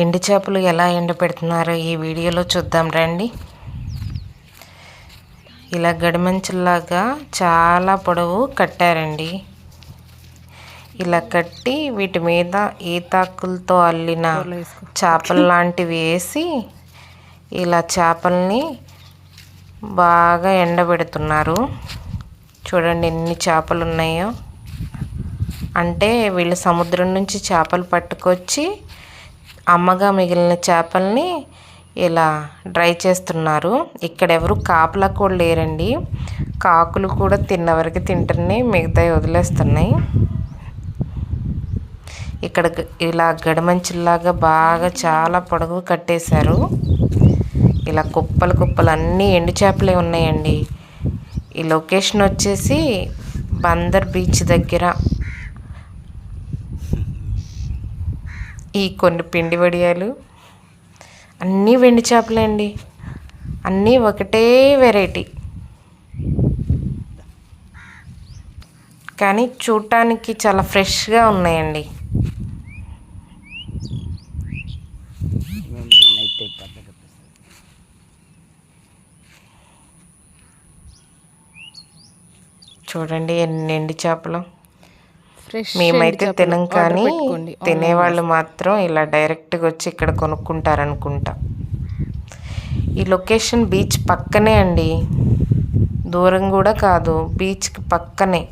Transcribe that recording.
ఎండు చేపలు ఎలా ఎండపెడుతున్నారో ఈ వీడియోలో చూద్దాం రండి. ఇలా గడిమంచులాగా చాలా పొడవు కట్టారండి. ఇలా కట్టి వీటి మీద ఈతాకులతో అల్లిన చేపలు లాంటివి వేసి ఇలా చేపల్ని బాగా ఎండబెడుతున్నారు. చూడండి ఎన్ని చేపలు ఉన్నాయో అంటే వీళ్ళు సముద్రం నుంచి చేపలు పట్టుకొచ్చి అమ్మగా మిగిలిన చేపల్ని ఇలా డ్రై చేస్తున్నారు. ఇక్కడ ఎవరు కాపలా కూడా లేరండి. కాకులు కూడా తిన్న వరకు తింటున్నాయి మిగతా వదిలేస్తున్నాయి. ఇక్కడ ఇలా గడమంచులాగా బాగా చాలా పొడవు కట్టేశారు. ఇలా కుప్పలు కుప్పలు అన్నీ ఎండు చేపలే ఉన్నాయండి. ఈ లొకేషన్ వచ్చేసి బందర్ బీచ్ దగ్గర. ఈ కొన్ని పిండి వడియాలు అన్నీ వెండి చేపలే అండి అన్నీ ఒకటే వెరైటీ. కానీ చూడటానికి చాలా ఫ్రెష్గా ఉన్నాయండి. చూడండి ఎన్ని ఎండి చేపలు. మేమైతే తినం కానీ తినేవాళ్ళు మాత్రం ఇలా డైరెక్ట్గా వచ్చి ఇక్కడ కొనుక్కుంటారనుకుంటా. ఈ లొకేషన్ బీచ్ పక్కనే అండి. దూరం కూడా కాదు బీచ్కి పక్కనే.